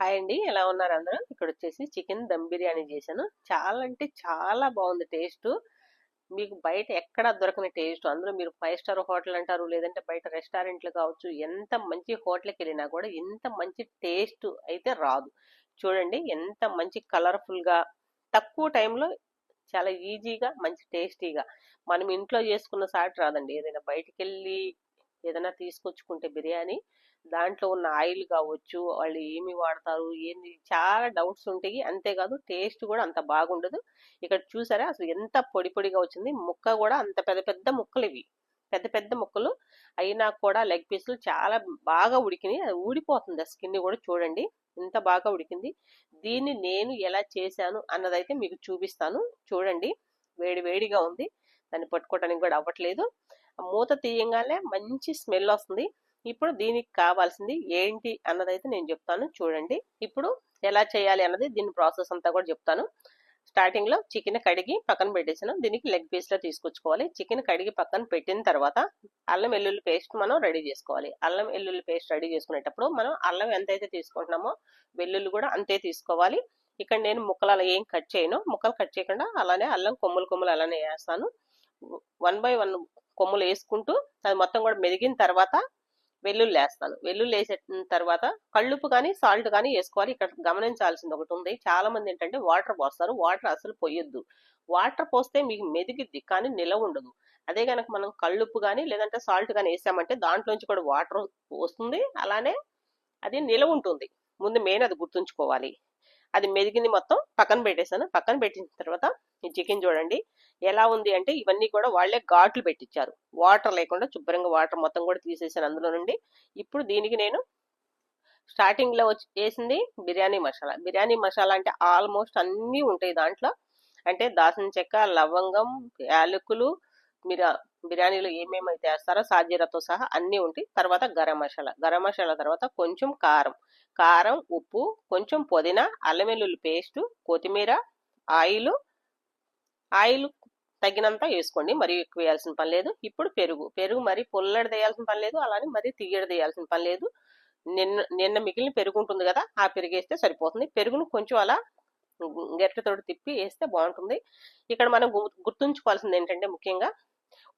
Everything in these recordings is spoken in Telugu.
హాయ్ అండి. ఎలా ఉన్నారు అందరూ? ఇక్కడ వచ్చేసి చికెన్ దమ్ బిర్యానీ చేశాను. చాలా అంటే చాలా బాగుంది టేస్ట్. మీకు బయట ఎక్కడ దొరకని టేస్ట్. అందులో మీరు ఫైవ్ స్టార్ హోటల్ అంటారు లేదంటే బయట రెస్టారెంట్లు కావచ్చు ఎంత మంచి హోటల్కి వెళ్ళినా కూడా ఇంత మంచి టేస్ట్ అయితే రాదు. చూడండి ఎంత మంచి కలర్ఫుల్గా తక్కువ టైంలో చాలా ఈజీగా మంచి టేస్టీగా. మనం ఇంట్లో చేసుకున్న సాటి రాదండి. ఏదైనా బయటికి వెళ్ళి ఏదైనా తీసుకొచ్చుకుంటే బిర్యానీ దాంట్లో ఉన్న ఆయిల్ కావచ్చు వాళ్ళు ఏమి వాడతారు ఏంది చాలా డౌట్స్ ఉంటాయి. అంతేకాదు టేస్ట్ కూడా అంత బాగుండదు. ఇక్కడ చూసారా? అసలు ఎంత పొడి పొడిగా వచ్చింది. ముక్క కూడా అంత పెద్ద పెద్ద ముక్కలు ఇవి. పెద్ద పెద్ద ముక్కలు. అయినా కూడా లెగ్ పీసులు చాలా బాగా ఉడికినాయి. అది ఊడిపోతుంది. ఆ స్కిన్ కూడా చూడండి. ఇంత బాగా ఉడికింది. దీన్ని నేను ఎలా చేశాను అన్నదైతే మీకు చూపిస్తాను. చూడండి. వేడి వేడిగా ఉంది. దాన్ని పట్టుకోవడానికి కూడా అవ్వట్లేదు. మూత తీయంగానే మంచి స్మెల్ వస్తుంది. ఇప్పుడు దీనికి కావాల్సింది ఏంటి అన్నదైతే నేను చెప్తాను. చూడండి. ఇప్పుడు ఎలా చేయాలి అన్నది దీని ప్రాసెస్ అంతా కూడా చెప్తాను. స్టార్టింగ్లో చికెన్ కడిగి పక్కన పెట్టేసాను. దీనికి లెగ్ పీస్లో తీసుకొచ్చుకోవాలి. చికెన్ కడిగి పక్కన పెట్టిన తర్వాత అల్లం వెల్లుల్లి పేస్ట్ మనం రెడీ చేసుకోవాలి. అల్లం వెల్లుల్లి పేస్ట్ రెడీ చేసుకునేటప్పుడు మనం అల్లం ఎంతైతే తీసుకుంటున్నామో వెల్లుల్లి కూడా అంతే తీసుకోవాలి. ఇక్కడ నేను ముక్కలు అలా ఏం కట్ చేయను. ముక్కలు కట్ చేయకుండా అలానే అల్లం కొమ్ములు కొమ్ములు అలానే వేస్తాను. వన్ బై వన్ కొమ్ములు వేసుకుంటూ అది మొత్తం కూడా మెదిగిన తర్వాత వెల్లుల్లి వేస్తాను. వెల్లుల్లి వేసిన తర్వాత కళ్ళుపు కానీ సాల్ట్ కానీ వేసుకోవాలి. ఇక్కడ గమనించాల్సింది ఒకటి ఉంది. చాలా మంది ఏంటంటే వాటర్ పోస్తారు. వాటర్ అసలు పోయొద్దు. వాటర్ పోస్తే మీకు మెదిగిద్ది కానీ నిలవ ఉండదు. అదే కనుక మనం కళ్ళుప్పు కానీ లేదంటే సాల్ట్ కానీ వేసామంటే దాంట్లోంచి కూడా వాటర్ వస్తుంది. అలానే అది నిలవ ఉంటుంది. ముందు మెయిన్ అది గుర్తుంచుకోవాలి. అది మెదిగింది మొత్తం పక్కన పెట్టేశాను. పక్కన పెట్టిన తర్వాత ఈ చికెన్ చూడండి. ఎలా ఉంది అంటే ఇవన్నీ కూడా వాళ్ళే ఘాట్లు పెట్టించారు వాటర్ లేకుండా శుభ్రంగా వాటర్ మొత్తం కూడా తీసేసాను అందులో నుండి. ఇప్పుడు దీనికి నేను స్టార్టింగ్లో వచ్చి వేసింది బిర్యానీ మసాలా. బిర్యానీ మసాలా అంటే ఆల్మోస్ట్ అన్నీ ఉంటాయి దాంట్లో. అంటే దాసిన చెక్క లవంగం యాలకులు మీరు బిర్యానీలో ఏమేమి అయితే వేస్తారో సాజీరాతో సహా అన్నీ ఉంటాయి తర్వాత గరం మసాలా. గరం మసాలా తర్వాత కొంచెం కారం. కారం ఉప్పు కొంచెం పుదీనా అల్లం వెల్లుల్లి పేస్ట్ కొత్తిమీర ఆయిల్. ఆయిల్ తగినంత వేసుకోండి. మరి ఎక్కువ వేయాల్సిన పని లేదు. ఇప్పుడు పెరుగు. పెరుగు మరి పుల్లడి వేయాల్సిన పని లేదు. అలానే మరి తీయడి వేయాల్సిన పని లేదు. నిన్న నిన్న మిగిలిన పెరుగు ఉంటుంది కదా ఆ పెరుగు వేస్తే సరిపోతుంది. పెరుగును కొంచెం అలా గరిటెతోటి తిప్పి వేస్తే బాగుంటుంది. ఇక్కడ మనం గుర్తుంచుకోవాల్సింది ఏంటంటే ముఖ్యంగా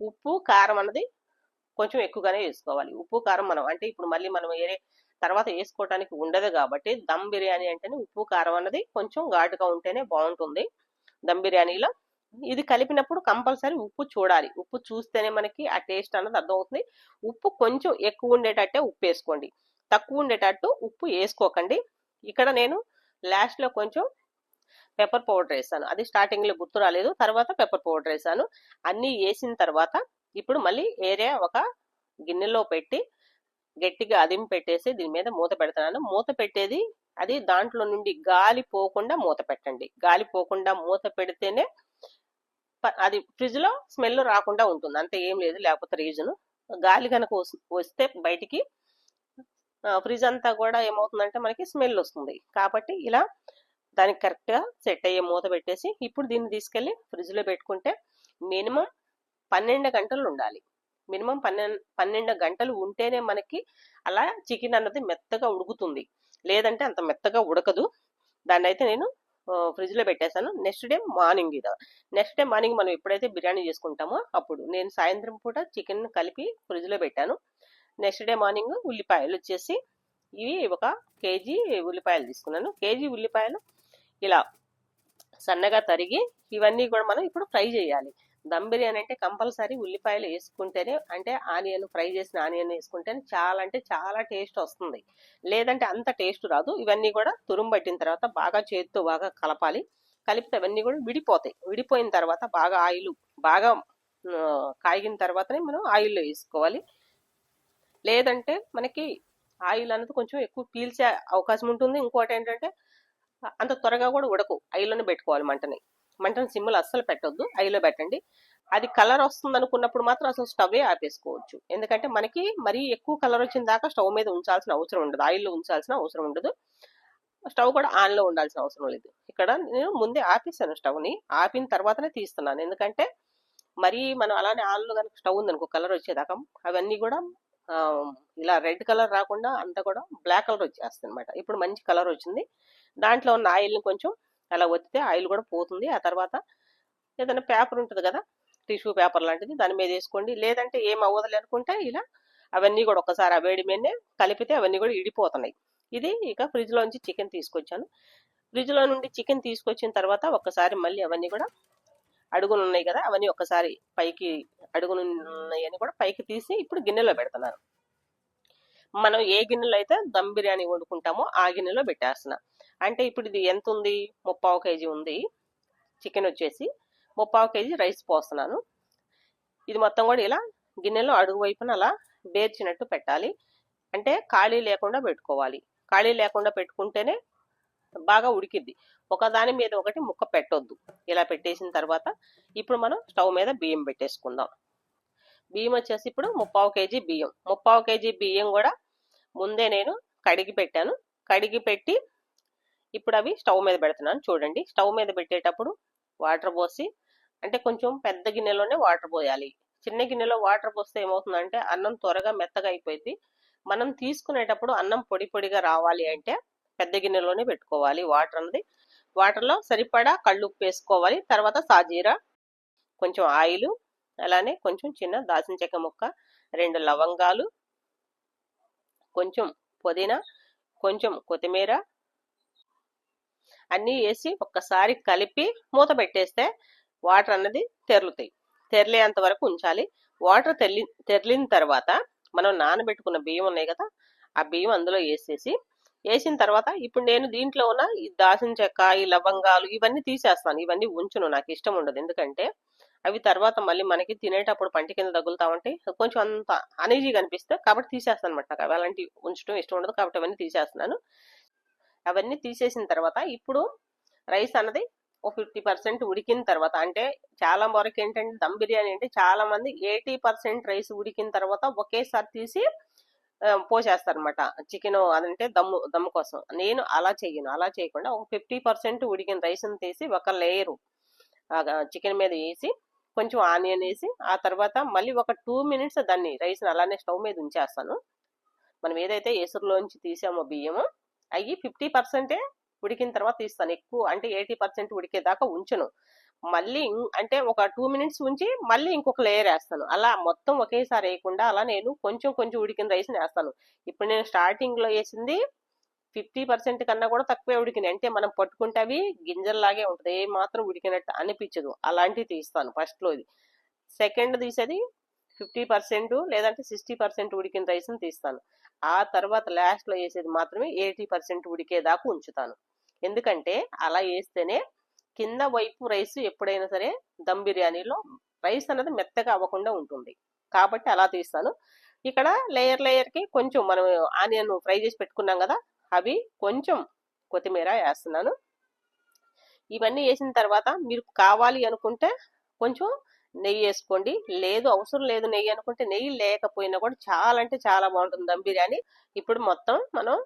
ఉప్పు కారం అన్నది కొంచెం ఎక్కువగానే వేసుకోవాలి. ఉప్పు కారం మనం అంటే ఇప్పుడు మళ్ళీ మనం వేరే తర్వాత వేసుకోవటానికి ఉండదు కాబట్టి దమ్ బిర్యానీ అంటేనే ఉప్పు కారం అన్నది కొంచెం ఘాటుగా ఉంటేనే బాగుంటుంది దమ్ బిర్యానీలో. ఇది కలిపినప్పుడు కంపల్సరీ ఉప్పు చూడాలి. ఉప్పు చూస్తేనే మనకి ఆ టేస్ట్ అన్నది అర్థమవుతుంది. ఉప్పు కొంచెం ఎక్కువ ఉండేటట్టే ఉప్పు వేసుకోండి. తక్కువ ఉండేటట్టు ఉప్పు వేసుకోకండి. ఇక్కడ నేను లాస్ట్లో కొంచెం పెప్పర్ పౌడర్ వేసాను. అది స్టార్టింగ్లో గుర్తు రాలేదు. తర్వాత పెప్పర్ పౌడర్ వేసాను. అన్నీ వేసిన తర్వాత ఇప్పుడు మళ్ళీ ఏరియా ఒక గిన్నెలో పెట్టి గట్టిగా అదిం పెట్టేసి దీని మీద మూత పెడతాను మూత పెట్టేది అది దాంట్లో నుండి గాలి పోకుండా మూత పెట్టండి. గాలి పోకుండా మూత పెడితేనే అది ఫ్రిడ్జ్లో స్మెల్ రాకుండా ఉంటుంది. అంత ఏం లేదు. లేకపోతే రీజన్ గాలి కనుక వస్తే బయటికి ఫ్రిడ్జ్ అంతా కూడా ఏమవుతుందంటే మనకి స్మెల్ వస్తుంది. కాబట్టి ఇలా దానికి కరెక్ట్గా సెట్ అయ్యే మూత పెట్టేసి ఇప్పుడు దీన్ని తీసుకెళ్ళి ఫ్రిడ్జ్లో పెట్టుకుంటే మినిమం పన్నెండు గంటలు ఉండాలి. మినిమం పన్నెండు పన్నెండు గంటలు ఉంటేనే మనకి అలా చికెన్ అన్నది మెత్తగా ఉడుకుతుంది. లేదంటే అంత మెత్తగా ఉడకదు. దాన్ని అయితే నేను ఫ్రిడ్జ్లో పెట్టేశాను. నెక్స్ట్ డే మార్నింగ్ ఇది. నెక్స్ట్ డే మార్నింగ్ మనం ఎప్పుడైతే బిర్యానీ చేసుకుంటామో అప్పుడు నేను సాయంత్రం పూట చికెన్ కలిపి ఫ్రిడ్జ్లో పెట్టాను. నెక్స్ట్ డే మార్నింగ్ ఉల్లిపాయలు వచ్చేసి ఇవి ఒక కేజీ ఉల్లిపాయలు తీసుకున్నాను. కేజీ ఉల్లిపాయలు ఇలా సన్నగా తరిగి ఇవన్నీ కూడా మనం ఇప్పుడు ఫ్రై చేయాలి. దమ్ బిర్యానీ అంటే కంపల్సరీ ఉల్లిపాయలు వేసుకుంటేనే అంటే ఆనియన్ ఫ్రై చేసిన ఆనియన్ వేసుకుంటేనే చాలా అంటే చాలా టేస్ట్ వస్తుంది. లేదంటే అంత టేస్ట్ రాదు. ఇవన్నీ కూడా తురుంబట్టిన తర్వాత బాగా చేతితో బాగా కలపాలి. కలిపితే అవన్నీ కూడా విడిపోతాయి. విడిపోయిన తర్వాత బాగా ఆయిల్ బాగా కాగిన తర్వాతనే మనం ఆయిల్లో వేసుకోవాలి. లేదంటే మనకి ఆయిల్ అనేది కొంచెం ఎక్కువ పీల్చే అవకాశం ఉంటుంది. ఇంకోటి ఏంటంటే అంత త్వరగా కూడా ఉడకు. ఐలోనే పెట్టుకోవాలి మంటని. మంటని సిమ్ములు అస్సలు పెట్టొద్దు. ఐలో పెట్టండి. అది కలర్ వస్తుంది అనుకున్నప్పుడు మాత్రం అసలు స్టవే ఆపేసుకోవచ్చు. ఎందుకంటే మనకి మరీ ఎక్కువ కలర్ వచ్చిన దాకా స్టవ్ మీద ఉంచాల్సిన అవసరం ఉండదు. ఆయిల్లో ఉంచాల్సిన అవసరం ఉండదు. స్టవ్ కూడా ఆన్లో ఉండాల్సిన అవసరం లేదు. ఇక్కడ నేను ముందే ఆపేసాను స్టవ్ని. ఆపిన తర్వాతనే తీస్తున్నాను. ఎందుకంటే మరీ మనం అలానే ఆన్లో కనుక స్టవ్ ఉందనుకో కలర్ వచ్చేదాకా అవన్నీ కూడా ఇలా రెడ్ కలర్ రాకుండా అంతా కూడా బ్లాక్ కలర్ వచ్చేస్తుంది అనమాట ఇప్పుడు మంచి కలర్ వచ్చింది. దాంట్లో ఉన్న ఆయిల్ని కొంచెం అలా ఒత్తితే ఆయిల్ కూడా పోతుంది. ఆ తర్వాత ఏదైనా పేపర్ ఉంటుంది కదా టిష్యూ పేపర్ లాంటిది దాని మీద వేసుకోండి. లేదంటే ఏం అవ్వదులే అనుకుంటే ఇలా అవన్నీ కూడా ఒకసారి ఆ వేడి మీదనే కలిపితే అవన్నీ కూడా ఇడిపోతున్నాయి. ఇది ఇక ఫ్రిడ్జ్లో నుంచి చికెన్ తీసుకొచ్చాను. ఫ్రిడ్జ్లో నుండి చికెన్ తీసుకొచ్చిన తర్వాత ఒక్కసారి మళ్ళీ అవన్నీ కూడా అడుగులు ఉన్నాయి కదా అవన్నీ ఒక్కసారి పైకి అడుగులు ఉన్నాయని కూడా పైకి తీసి ఇప్పుడు గిన్నెలో పెడుతున్నాను. మనం ఏ గిన్నెలో అయితే దమ్ బిర్యానీ వండుకుంటామో ఆ గిన్నెలో పెట్టేస్తున్నా. అంటే ఇప్పుడు ఇది ఎంత ఉంది ముప్పావు కేజీ ఉంది. చికెన్ వచ్చేసి ముప్పావు కేజీ రైస్ పోస్తున్నాను. ఇది మొత్తం కూడా ఇలా గిన్నెలో అడుగు వైపున అలా బేర్చినట్టు పెట్టాలి. అంటే ఖాళీ లేకుండా పెట్టుకోవాలి. ఖాళీ లేకుండా పెట్టుకుంటేనే బాగా ఉడికిద్ది. ఒకదాని మీద ఒకటి ముక్క పెట్టొద్దు. ఇలా పెట్టేసిన తర్వాత ఇప్పుడు మనం స్టవ్ మీద బియ్యం పెట్టేసుకుందాం. బియ్యం వచ్చేసి ఇప్పుడు ముప్పావు కేజీ బియ్యం. ముప్పావు కేజీ బియ్యం కూడా ముందే నేను కడిగి పెట్టాను. కడిగి పెట్టి ఇప్పుడు అవి స్టవ్ మీద పెడుతున్నాను. చూడండి స్టవ్ మీద పెట్టేటప్పుడు వాటర్ పోసి అంటే కొంచెం పెద్ద గిన్నెలోనే వాటర్ పోయాలి. చిన్న గిన్నెలో వాటర్ పోస్తే ఏమవుతుందంటే అన్నం త్వరగా మెత్తగా అయిపోయింది. మనం తీసుకునేటప్పుడు అన్నం పొడి పొడిగా రావాలి అంటే పెద్ద గిన్నెలోనే పెట్టుకోవాలి. వాటర్ అన్నది వాటర్లో సరిపడా కళ్ళు ఉప్పు వేసుకోవాలి. తర్వాత సాజీరా కొంచెం ఆయిల్ అలానే కొంచెం చిన్న దాల్చిన చెక్క ముక్క రెండు లవంగాలు కొంచెం పుదీనా కొంచెం కొత్తిమీర అన్నీ వేసి ఒక్కసారి కలిపి మూత పెట్టేస్తే వాటర్ అన్నది తెరులుతాయి. తెరలేంత వరకు ఉంచాలి. వాటర్ తెల్లి తెరిలిన తర్వాత మనం నానబెట్టుకున్న బియ్యం ఉన్నాయి కదా ఆ బియ్యం అందులో వేసేసి వేసిన తర్వాత ఇప్పుడు నేను దీంట్లో ఉన్న ఈ దాసిన చెక్క ఈ లవంగాలు ఇవన్నీ తీసేస్తాను. ఇవన్నీ ఉంచును నాకు ఇష్టం ఉండదు. ఎందుకంటే అవి తర్వాత మళ్ళీ మనకి తినేటప్పుడు పంటి కింద తగులుతా ఉంటే కొంచెం అంత అనీజీగా అనిపిస్తే కాబట్టి తీసేస్తాను అనమాట నాకు అలాంటివి ఉంచడం ఇష్టం ఉండదు కాబట్టి అవన్నీ తీసేస్తున్నాను. అవన్నీ తీసేసిన తర్వాత ఇప్పుడు రైస్ అన్నది ఒక ఫిఫ్టీ పర్సెంట్ ఉడికిన తర్వాత అంటే చాలా వరకు ఏంటంటే దమ్ బిర్యానీ అంటే చాలా మంది ఎయిటీ పర్సెంట్ రైస్ ఉడికిన తర్వాత ఒకేసారి తీసి పోసేస్తారనమాట చికెన్ అదంటే దమ్ము దమ్ము కోసం. నేను అలా చేయను అలా చేయకుండా ఒక ఫిఫ్టీ పర్సెంట్ ఉడికిన రైస్ని తీసి ఒక లేయరు. చికెన్ మీద వేసి కొంచెం ఆనియన్ వేసి ఆ తర్వాత మళ్ళీ ఒక టూ మినిట్స్ దాన్ని రైస్ని అలానే స్టవ్ మీద ఉంచేస్తాను. మనం ఏదైతే ఎసురులోంచి తీసామో బియ్యము అవి ఫిఫ్టీ పర్సెంటే ఉడికిన తర్వాత తీస్తాను. ఎక్కువ అంటే ఎయిటీ పర్సెంట్ ఉడికేదాకా ఉంచను. మళ్ళీ ఇం- అంటే ఒక టూ మినిట్స్ ఉంచి మళ్ళీ ఇంకొక లేయర్ వేస్తాను. అలా మొత్తం ఒకేసారి వేయకుండా అలా నేను కొంచెం కొంచెం ఉడికిన రైస్ వేస్తాను. ఇప్పుడు నేను స్టార్టింగ్లో వేసింది ఫిఫ్టీ పర్సెంట్ కన్నా కూడా తక్కువే ఉడికినాయి. అంటే మనం పట్టుకుంటే అవి గింజల్లాగే ఉంటుంది. ఏ మాత్రం ఉడికినట్టు అనిపించదు. అలాంటివి తీస్తాను ఫస్ట్లో ఇది. సెకండ్ తీసేది ఫిఫ్టీ పర్సెంట్ లేదంటే సిక్స్టీ పర్సెంట్ ఉడికిన రైస్ని తీస్తాను. ఆ తర్వాత లాస్ట్లో వేసేది మాత్రమే ఎయిటీ పర్సెంట్ ఉడికేదాకా ఉంచుతాను. ఎందుకంటే అలా వేస్తేనే కింద వైపు రైస్ ఎప్పుడైనా సరే దమ్ బిర్యానీలో రైస్ అనేది మెత్తగా అవ్వకుండా ఉంటుంది. కాబట్టి అలా తీస్తాను. ఇక్కడ లేయర్ లేయర్కి కొంచెం మనం ఆనియన్ ఫ్రై చేసి పెట్టుకున్నాం కదా అవి కొంచెం కొత్తిమీర వేస్తున్నాను. ఇవన్నీ వేసిన తర్వాత మీరు కావాలి అనుకుంటే కొంచెం నెయ్యి వేసుకోండి. లేదు అవసరం లేదు నెయ్యి అనుకుంటే నెయ్యి లేకపోయినా కూడా చాలా అంటే చాలా బాగుంటుంది దమ్ బిర్యానీ. ఇప్పుడు మొత్తం మనం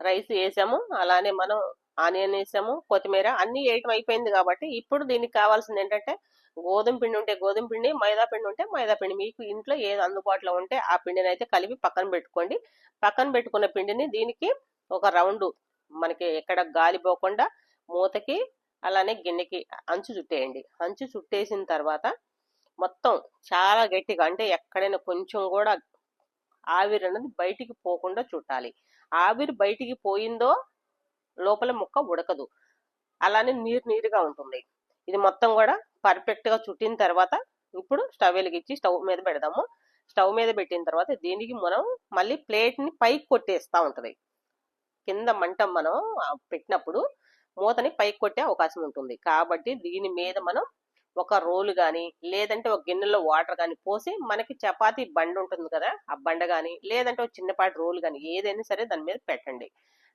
రైస్ వేసాము. అలానే మనం ఆనియన్ వేసాము కొత్తిమీర అన్ని వేయటం అయిపోయింది కాబట్టి ఇప్పుడు దీనికి కావాల్సింది ఏంటంటే గోధుమ పిండి ఉంటే గోధుమ పిండి మైదా పిండి ఉంటే మైదా పిండి. మీకు ఇంట్లో ఏది అందుబాటులో ఉంటే ఆ పిండిని అయితే కలిపి పక్కన పెట్టుకోండి. పక్కన పెట్టుకున్న పిండిని దీనికి ఒక రౌండ్ మనకి ఎక్కడ గాలి పోకుండా మూతకి అలానే గిన్నెకి అంచు చుట్టేయండి. అంచు చుట్టేసిన తర్వాత మొత్తం చాలా గట్టిగా అంటే ఎక్కడైనా కొంచెం కూడా ఆవిరి అనేది బయటికి పోకుండా చుట్టాలి. ఆవిరి బయటికి పోయిందో లోపల ముక్క ఉడకదు. అలానే నీరు నీరుగా ఉంటుంది. ఇది మొత్తం కూడా పర్ఫెక్ట్గా చుట్టిన తర్వాత ఇప్పుడు స్టవ్ వెలిగించి స్టవ్ మీద పెడదాము. స్టవ్ మీద పెట్టిన తర్వాత దీనికి మనం మళ్ళీ ప్లేట్ని పైకి కొట్టేస్తూ ఉంటుంది. కింద మంట మనం పెట్టినప్పుడు మూతని పైకి కొట్టే అవకాశం ఉంటుంది. కాబట్టి దీని మీద మనం ఒక రోలు కానీ లేదంటే ఒక గిన్నెలో వాటర్ కానీ పోసి మనకి చపాతీ బండ ఉంటుంది కదా ఆ బండ కానీ లేదంటే ఒక చిన్నపాటి రోలు కానీ ఏదైనా సరే దాని మీద పెట్టండి.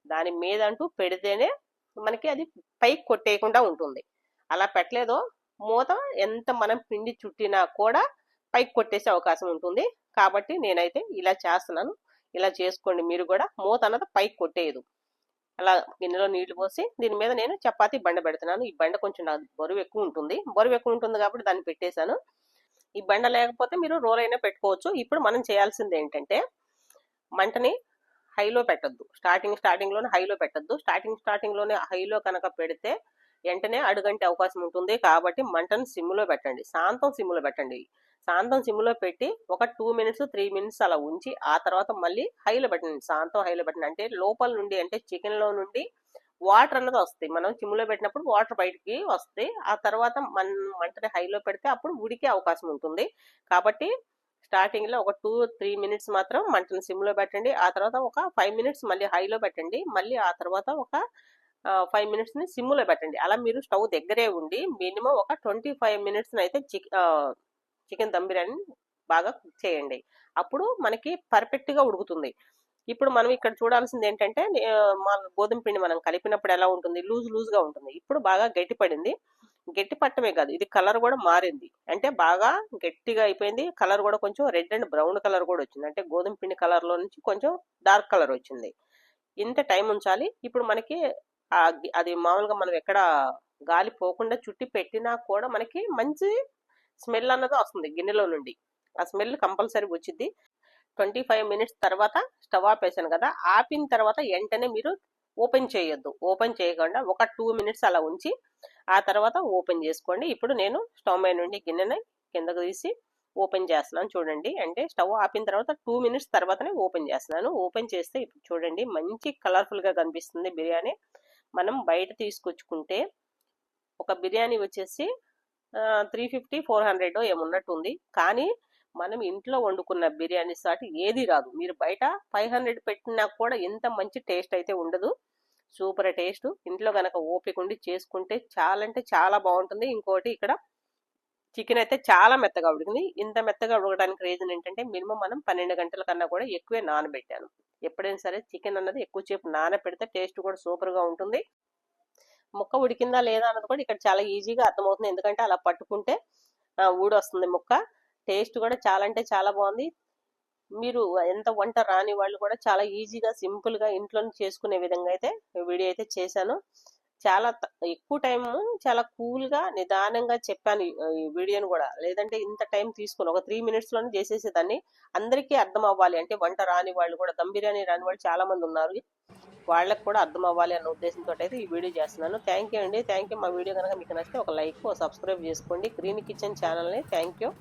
దాని మీద అంటూ పెడితేనే మనకి అది పైకి కొట్టేయకుండా ఉంటుంది. అలా పెట్టలేదో. మూత ఎంత మనం పిండి చుట్టినా కూడా పైకి కొట్టేసే అవకాశం ఉంటుంది. కాబట్టి నేనైతే ఇలా చేస్తున్నాను. ఇలా చేసుకోండి. మీరు కూడా మూత అన్నది పైకి కొట్టేయదు. అలా గిన్నెలో నీళ్ళు పోసి దీని మీద నేను చపాతీ బండ పెడుతున్నాను. ఈ బండ కొంచెం నాకు బరువు ఎక్కువ ఉంటుంది. బరువు ఎక్కువ ఉంటుంది కాబట్టి దాన్ని పెట్టేశాను. ఈ బండ లేకపోతే మీరు రోల్ అయినా పెట్టుకోవచ్చు. ఇప్పుడు మనం చేయాల్సింది ఏంటంటే మంటని హైలో పెట్టద్దు. స్టార్టింగ్ స్టార్టింగ్లోనే హైలో పెట్టద్దు. స్టార్టింగ్ స్టార్టింగ్లోనే హైలో కనుక పెడితే వెంటనే అడుగంటే అవకాశం ఉంటుంది. కాబట్టి మంటను సిమ్లో పెట్టండి. శాంతం సిమ్లో పెట్టండి. శాంతం సిమ్లో పెట్టి ఒక టూ మినిట్స్ త్రీ మినిట్స్ అలా ఉంచి ఆ తర్వాత మళ్ళీ హైలో పెట్టండి. శాంతం హైలో పెట్టండి. అంటే లోపల నుండి అంటే చికెన్లో నుండి వాటర్ అన్నది వస్తాయి. మనం సిమ్లో పెట్టినప్పుడు వాటర్ బయటికి వస్తాయి. ఆ తర్వాత మన మంటని హైలో పెడితే అప్పుడు ఉడికే అవకాశం ఉంటుంది. కాబట్టి స్టార్టింగ్లో ఒక టూ త్రీ మినిట్స్ మాత్రం మంటను సిమ్లో పెట్టండి. ఆ తర్వాత ఒక ఫైవ్ మినిట్స్ మళ్ళీ హైలో పెట్టండి. మళ్ళీ ఆ తర్వాత ఒక ఫైవ్ మినిట్స్ని సిమ్లో పెట్టండి. అలా మీరు స్టవ్ దగ్గరే ఉండి మినిమం ఒక ట్వంటీ ఫైవ్ మినిట్స్ అయితే చికెన్ దమ్ బిర్యానీ బాగా కుక్ చేయండి. అప్పుడు మనకి పర్ఫెక్ట్గా ఉడుకుతుంది. ఇప్పుడు మనం ఇక్కడ చూడాల్సింది ఏంటంటే మా గోధుమ పిండి మనం కలిపినప్పుడు ఎలా ఉంటుంది? లూజ్ లూజ్గా ఉంటుంది. ఇప్పుడు బాగా గట్టి పడింది. గట్టి పట్టమే కాదు ఇది కలర్ కూడా మారింది. అంటే బాగా గట్టిగా అయిపోయింది. కలర్ కూడా కొంచెం రెడ్ అండ్ బ్రౌన్ కలర్ కూడా వచ్చింది. అంటే గోధుమ పిండి కలర్లో నుంచి కొంచెం డార్క్ కలర్ వచ్చింది. ఇంత టైం ఉంచాలి. ఇప్పుడు మనకి అది మామూలుగా మనం ఎక్కడ గాలి పోకుండా చుట్టి పెట్టినా కూడా మనకి మంచి స్మెల్ అన్నది వస్తుంది గిన్నెలో నుండి. ఆ స్మెల్ కంపల్సరీ వచ్చింది ట్వంటీ ఫైవ్ మినిట్స్ తర్వాత స్టవ్ ఆపేసాను కదా ఆపిన తర్వాత వెంటనే మీరు ఓపెన్ చేయొద్దు. ఓపెన్ చేయకుండా ఒక టూ మినిట్స్ అలా ఉంచి ఆ తర్వాత ఓపెన్ చేసుకోండి. ఇప్పుడు నేను స్టవ్ మీద నుండి గిన్నెని కిందకు తీసి ఓపెన్ చేస్తున్నాను చూడండి. అంటే స్టవ్ ఆపిన తర్వాత టూ మినిట్స్ తర్వాతనే ఓపెన్ చేస్తున్నాను. ఓపెన్ చేస్తే ఇప్పుడు చూడండి మంచి కలర్ఫుల్గా కనిపిస్తుంది బిర్యానీ. మనం బయట తీసుకొచ్చుకుంటే ఒక బిర్యానీ వచ్చేసి త్రీ ఫిఫ్టీ ఫోర్ హండ్రెడ్ ఏమున్నట్టుంది. కానీ మనం ఇంట్లో వండుకున్న బిర్యానీ సాటి ఏది రాదు. మీరు బయట ఫైవ్ హండ్రెడ్ పెట్టినా కూడా ఎంత మంచి టేస్ట్ అయితే ఉండదు. Super taste. ఇంట్లో కనుక ఓపిక ఉండి చేసుకుంటే చాలా అంటే చాలా బాగుంటుంది. ఇంకోటి ఇక్కడ చికెన్ అయితే చాలా మెత్తగా ఉడికింది. ఇంత మెత్తగా ఉడకడానికి రీజన్ ఏంటంటే మినిమం మనం పన్నెండు గంటల కన్నా కూడా ఎక్కువే నానబెట్టాను. ఎప్పుడైనా సరే చికెన్ అన్నది ఎక్కువసేపు నానబెడితే టేస్ట్ కూడా సూపర్గా ఉంటుంది. ముక్క ఉడికిందా లేదా అన్నది కూడా ఇక్కడ చాలా ఈజీగా అర్థమవుతుంది. ఎందుకంటే అలా పట్టుకుంటే ఊడొస్తుంది ముక్క. టేస్ట్ కూడా చాలా అంటే చాలా బాగుంది. మీరు ఎంత వంట రాని వాళ్ళు కూడా చాలా ఈజీగా సింపుల్గా ఇంట్లో ఇంట్లోనే చేసుకునే విధంగా అయితే వీడియో అయితే చేశాను. చాలా త- ఎక్కువ టైం చాలా కూల్గా నిదానంగా చెప్పాను ఈ- వీడియోని కూడా. లేదంటే ఇంత టైం తీసుకుని. ఒక త్రీ మినిట్స్లోనే చేసేసేదాన్ని. అందరికీ అర్థం అవ్వాలి అంటే వంట రాని వాళ్ళు కూడా దమ్ బిర్యానీ రాని వాళ్ళు చాలా మంది ఉన్నారు. వాళ్ళకి కూడా అర్థం అవ్వాలి అన్న ఉద్దేశంతో అయితే ఈ వీడియో చేస్తున్నాను. థ్యాంక్ యూ అండి. Thank you. మా వీడియో కనుక మీకు నచ్చితే ఒక లైక్ సబ్స్క్రైబ్ చేసుకోండి. గ్రీన్ కిచెన్ ఛానల్ని థ్యాంక్ యూ.